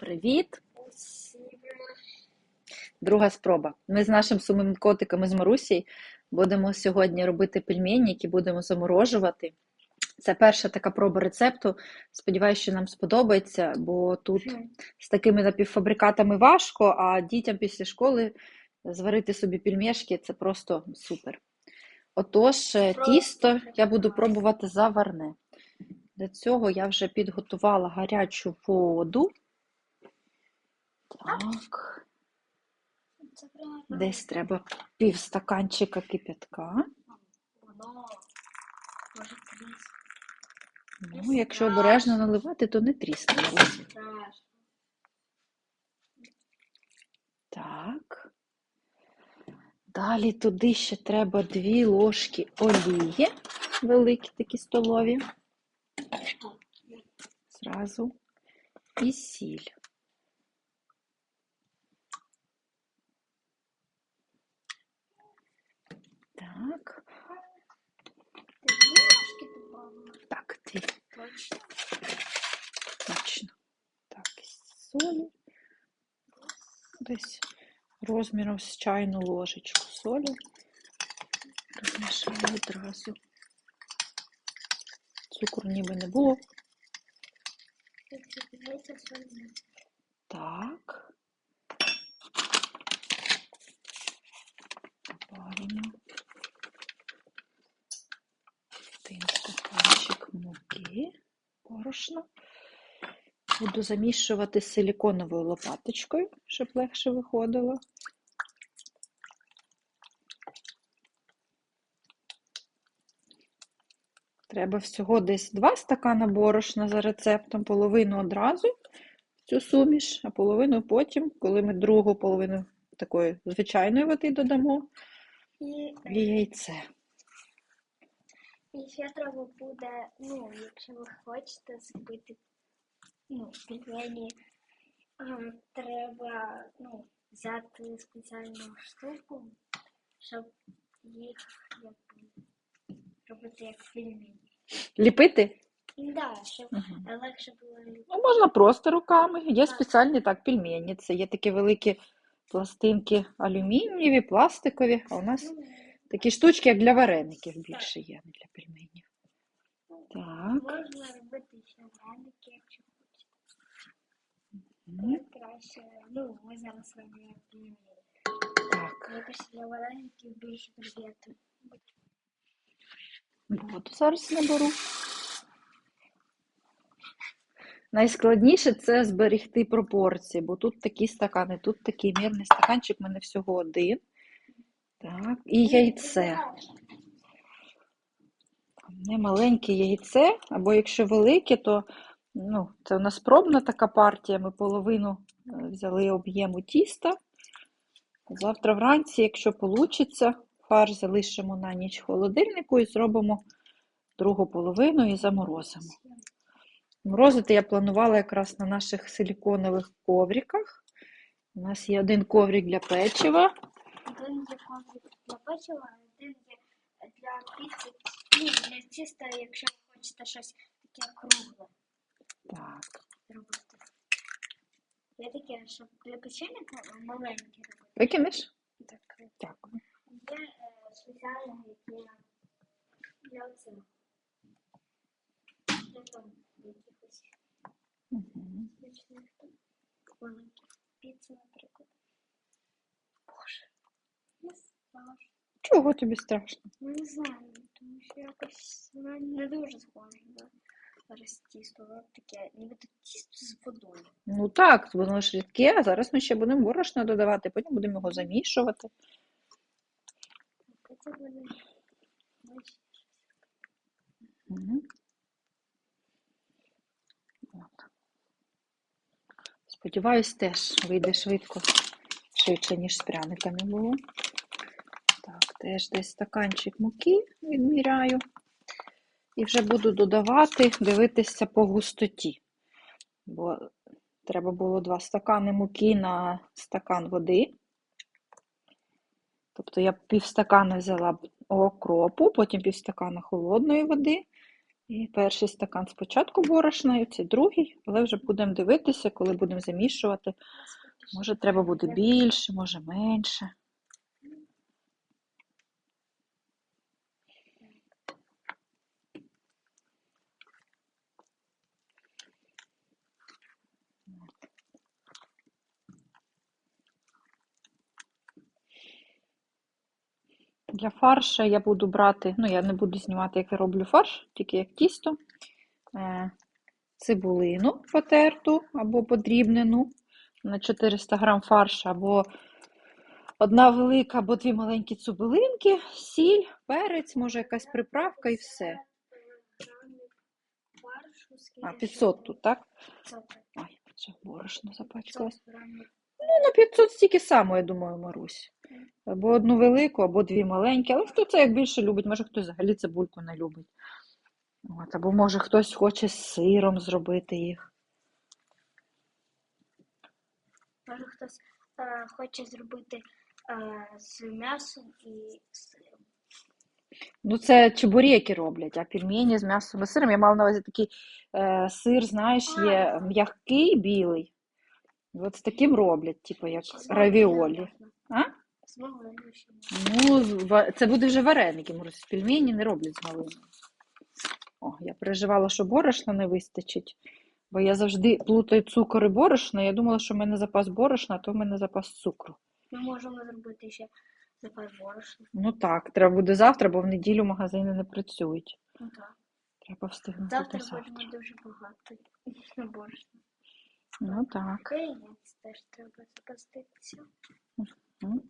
Привіт! Друга спроба. Ми з нашим сумним котиком з Марусі будемо сьогодні робити пельмені, які будемо заморожувати. Це перша така проба рецепту. Сподіваюся, що нам сподобається, бо тут з такими напівфабрикатами важко, а дітям після школи зварити собі пельмешки це просто супер. Отож, е, тісто я буду пробувати заварне. Для цього я вже підготувала гарячу воду. Так, Це правильно. десь треба пів стаканчика кип'ятка. Воно може тріс. Ну, якщо обережно наливати, то не трісне. Так. Далі туди ще треба дві ложки олії, великі такі столові. Зразу. І сіль. Так, Ти так, дві, Точно. точно. Так, солі. Десь розміром з чайну ложечку солі. Розмішаю одразу. Цукру ніби не було. Ти. Так. Добавимо один стаканчик муки, борошна. Буду замішувати силіконовою лопаточкою, щоб легше виходило. Треба всього десь 2 стакана борошна за рецептом, половину одразу цю суміш, а половину потім, коли ми другу половину такої звичайної води додамо, І, і яйце. І ще треба буде, ну, якщо ви хочете зробити ну, пельмені, ем, треба ну, взяти спеціальну штуку, щоб їх як, робити як пельмені. Ліпити? Да, щоб Мгм. легше було ліпити. Ну, можна просто руками. Є спеціальні так пельмені. Це є такі великі пластинки алюмінієві, пластикові. А у нас такі штучки, як для вареників більше є, не для пельменів. Так. Можна робити ще вареники, якщо хочете. Краще, ну, ми зараз робимо пельмені. Так. Якось для вареників більше приб'єти. Воду зараз наберу. Найскладніше це зберегти пропорції, бо тут такі стакани, тут такий мірний стаканчик, в мене всього один. Так, і яйце. Не маленьке яйце, або якщо велике, то ну, це у нас пробна така партія. Ми половину е, взяли об'єму тіста. Завтра вранці, якщо вийде, фарш залишимо на ніч в холодильнику і зробимо другу половину і заморозимо. Морозити я планувала якраз на наших силіконових ковриках. У нас є один коврик для печива. Один є коврик для печива, а один є для піци. Ну, для тіста, якщо ви хочете щось таке кругле Так. робити. Є таке, щоб для печення маленьке робити. Викинеш? Так, Дякую. є е, спеціальне, яке для цього. Для там якихось Угу. смачних там маленьких піци, наприклад. Боже, не страшно. Чого тобі страшно? Ну, не знаю, тому що якось вона не дуже схоже на зараз тісто. Воно таке, ніби тут тісто з водою. Ну так, воно ж рідке, а зараз ми ще будемо борошно додавати, потім будемо його замішувати. Так, це буде. От. Сподіваюсь, теж вийде швидко, швидше, ніж з пряниками було. Теж десь стаканчик муки відміряю. І вже буду додавати, дивитися по густоті. Бо треба було 2 стакани муки на стакан води. Тобто я півстакана взяла окропу, потім півстакана холодної води І перший стакан спочатку борошна, і це другий, але вже будемо дивитися, коли будемо замішувати. Може, треба буде більше, може менше. Для фарша я буду брати, ну я не буду знімати, як я роблю фарш, тільки як тісто. Е, Цибулину потерту або подрібнену на 400 грам фаршу, або одна велика, або дві маленькі цибулинки, сіль, перець, може якась приправка і все. А, 500 тут, так? Ой, борошно запачкалось. Ну, на 500 стільки само, я думаю, Марусь. Або одну велику, або дві маленькі. Але хто це як більше любить? Може хтось взагалі цибульку не любить. От, або може хтось хоче з сиром зробити їх. Може хтось е, хоче зробити е, з м'ясом і сиром. Ну, це чебуреки роблять, а пельмені з м'ясом і сиром. Я мала на увазі такий е, сир, знаєш, є м'який білий. От з таким роблять, типу як равіолі. А? З малиною ще. Ну, з- це буде вже вареники, Марусь. Пельмені не роблять з малиною. О, я переживала, що борошна не вистачить, бо я завжди плутаю цукор і борошно. Я думала, що в мене запас борошна, а то в мене запас цукру. Ми можемо зробити ще запас борошна. Ну так, треба буде завтра, бо в неділю магазини не працюють. Ну так. Треба встигнути Завтра до завтра. будемо дуже багато борошна. Ну так. Яєць теж треба запаститися. М.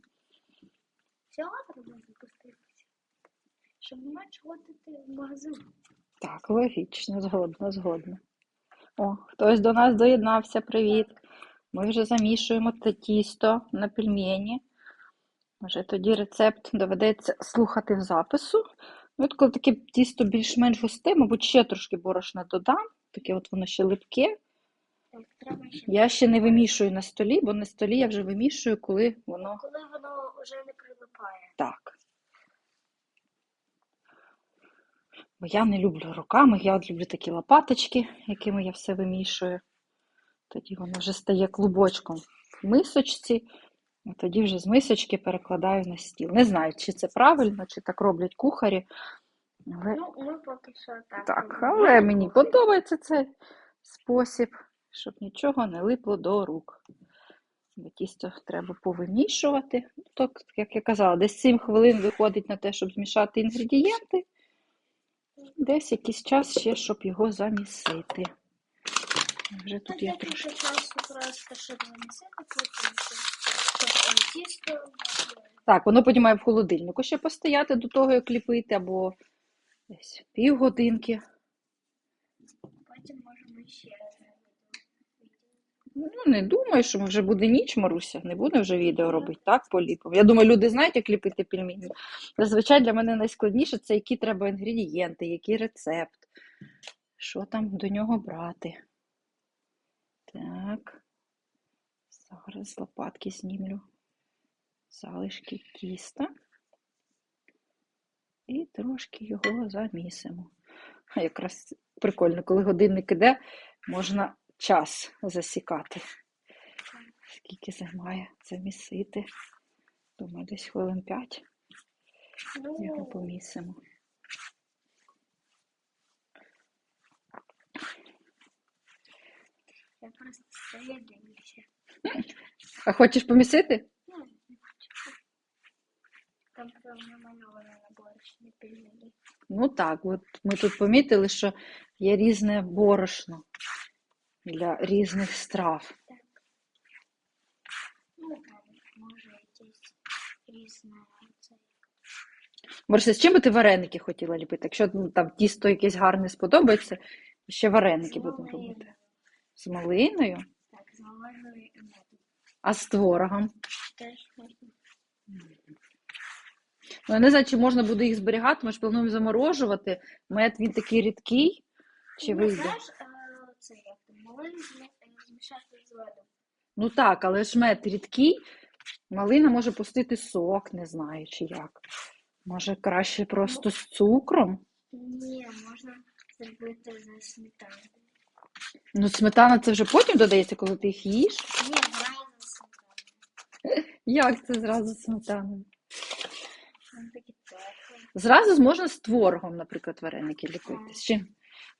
Всього треба запаститися. Щоб нема чого в магазин. Так, логічно, згодна, згодна. О, хтось до нас доєднався, привіт. Ми вже замішуємо те тісто на пельмені. Може, тоді рецепт доведеться слухати в запису. Ну, от коли таке тісто більш-менш густе, мабуть, ще трошки борошна додам. Таке от воно ще липке. Я ще не вимішую на столі, бо на столі я вже вимішую, коли воно Коли воно вже не прилипає. так. Бо я не люблю руками, я от люблю такі лопаточки, якими я все вимішую. Тоді воно вже стає клубочком в мисочці, і тоді вже з мисочки перекладаю на стіл. Не знаю, чи це правильно, чи так роблять кухарі. Але Ну, ми поки що так. так, але мені подобається цей спосіб, щоб нічого не липло до рук. Бо тісто треба повимішувати. Ну, Так, як я казала, десь 7 хвилин виходить на те, щоб змішати інгредієнти. Десь якийсь час ще, щоб його замісити. Вже Ну, тут я декілька трошки. часу просто, щоб замісити, потім щоб е, тісто. Так, воно потім має в холодильнику ще постояти до того, як ліпити, або десь півгодинки. Потім можемо ще раз. Ну, не думаю, що вже буде ніч, Маруся, не буде вже відео робити, так, поліпимо. Я думаю, люди знають, як ліпити пельмені. Зазвичай для мене найскладніше це які треба інгредієнти, який рецепт, що там до нього брати. Так. Зараз лопатки знімлю залишки тіста. І трошки його замісимо. Якраз прикольно, коли годинник іде, можна час засікати. Скільки займає замісити? Думаю, десь хвилин 5 його Ну, помісимо. я просто стою дивлюся. А хочеш помісити? Ну, не хочу. Там прям намальовано на борошні. Ну так, от ми тут помітили, що є різне борошно для різних страв. Може. Борися, з чим би ти вареники хотіла ліпити? Якщо ну, там тісто якесь гарне сподобається, ще вареники будемо робити. З малиною, Так, з малиною і медом. а з творогом. Теж можна. Ну, я не знаю, чи можна буде їх зберігати, ми ж плануємо заморожувати. Мед він такий рідкий, чи Ну, вийде? Знаєш, малину змішати з медом. Ну так, але ж мед рідкий, малина може пустити сок, не знаю, чи як. Може краще просто з цукром? Ні, можна зробити за сметаною. Ну, сметана це вже потім додається, коли ти їх їш. Ні, зразу сметаною. Як це зразу сметаною? Зразу можна з творогом, наприклад, вареники ліпити. З чим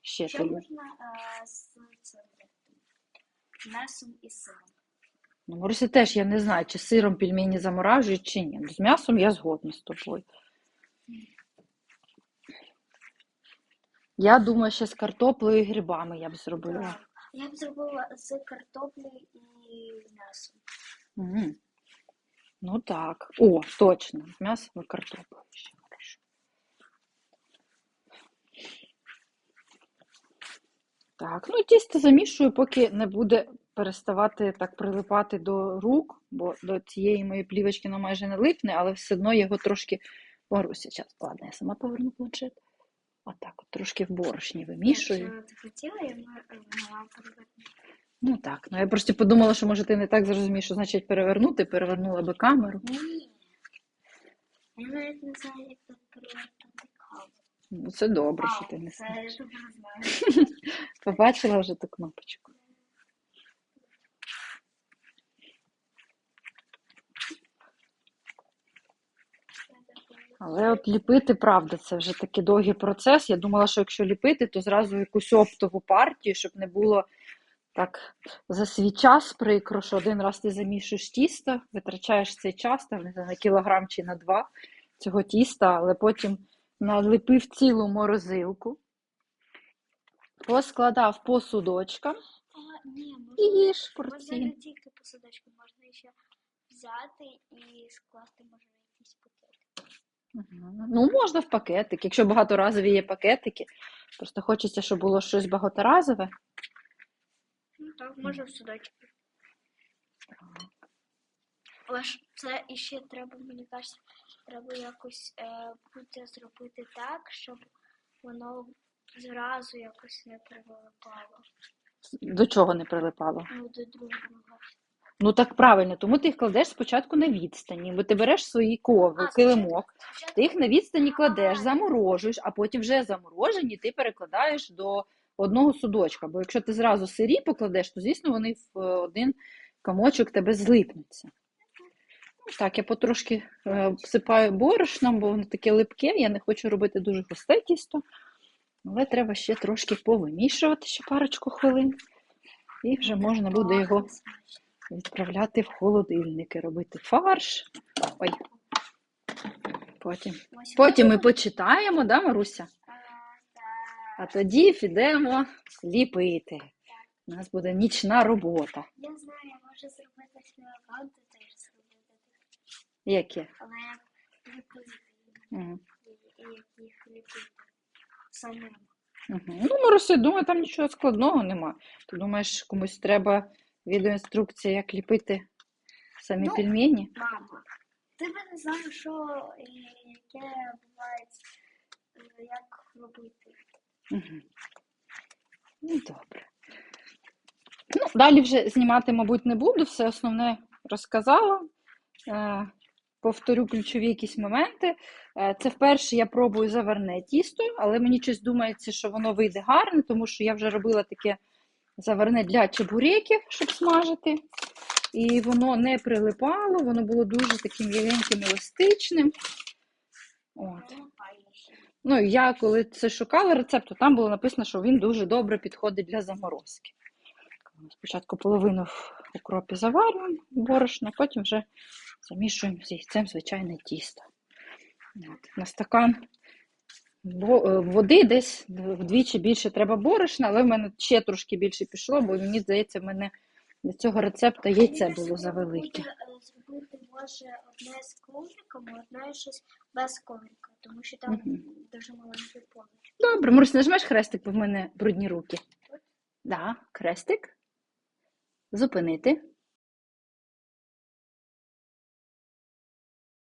ще Ще можна е, з м'ясом і сиром. Ну, Маруся теж я не знаю, чи сиром пельмені заморажують, чи ні. Ну, З м'ясом я згодна з тобою. Я думаю, ще з картоплею і грибами я б зробила. Так. Я б зробила з картоплею і м'ясом. Мгм. Ну так. О, точно. З м'ясом і картоплею. ще Так, ну тісто замішую, поки не буде переставати так прилипати до рук, бо до цієї моєї плівочки воно майже не липне, але все одно його трошки Маруся, час, ладно, я сама поверну планшет. Отак, от трошки в борошні вимішую. Ти хотіла, я. Ну так, ну я просто подумала, що може ти не так зрозумієш, що значить перевернути, перевернула би камеру. Ні. Я навіть не знаю, як. Ну, це добре, що ти не знаєш. Побачила вже ту кнопочку. Але от ліпити, правда, це вже такий довгий процес. Я думала, що якщо ліпити, то зразу якусь оптову партію, щоб не було так за свій час прикро, що один раз ти замішуєш тісто, витрачаєш цей час, там, не знаю, на кілограм чи на два цього тіста, але потім наліпив цілу морозилку, поскладав по судочкам А, ні, і можна, їж можна не тільки посадочку, можна ще взяти і скласти, може, в якісь пакети. Мгм. Ну, можна в пакетик. Якщо багаторазові є пакетики, просто хочеться, щоб було щось багаторазове. Ну так, може в судочку. Але ж це іще треба, мені кажеться, треба якось е, буде зробити так, щоб воно зразу якось не прилипало. До чого не прилипало? Ну, до другого. Ну так правильно, тому ти їх кладеш спочатку на відстані, бо ти береш свої кови, А, килимок, Спочатку ти їх на відстані кладеш, заморожуєш, а потім вже заморожені ти перекладаєш до одного судочка. Бо якщо ти зразу сирі покладеш, то звісно вони в е, один комочок тебе злипнуться. Так, я потрошки е, всипаю борошном, бо воно таке липке, я не хочу робити дуже густе тісто. Але треба ще трошки повимішувати ще парочку хвилин. І вже можна буде його відправляти в холодильники, робити фарш. Ой. Потім. Потім ми почитаємо, да, Маруся? А тоді підемо ліпити. У нас буде нічна робота. Я знаю, я можу зробити зробити. Яке? Але Угу. і як їх ліпити самим. Угу. Ну, Маруся, думаю, там нічого складного нема. Ти думаєш, комусь треба відеоінструкція, як ліпити самі Ну, пельмені? Мама, ти би не знаю, що і яке буває, е, як робити. Угу. Ну, добре. Ну, далі вже знімати, мабуть, не буду, все основне розказала. Е, повторю ключові якісь моменти. Е, це вперше я пробую заварне тісто, але мені щось думається, що воно вийде гарне, тому що я вже робила таке заварне для чебуреків, щоб смажити. І воно не прилипало, воно було дуже таким м'ягеньким, еластичним. От. Ну, я коли це шукала рецепт, то там було написано, що він дуже добре підходить для заморозки. Спочатку половину в укропі заварюємо борошно, потім вже замішуємо з яйцем звичайне тісто. От. На стакан е, води десь вдвічі більше треба борошна, але в мене ще трошки більше пішло, бо мені здається, в мене для цього рецепту яйце було завелике. е, Зробити може одне з ковриком, одне щось без коврика, тому що там дуже маленький поруч. Добре, Мурусь, нажмеш хрестик, бо в мене брудні руки. Да, хрестик. Зупинити.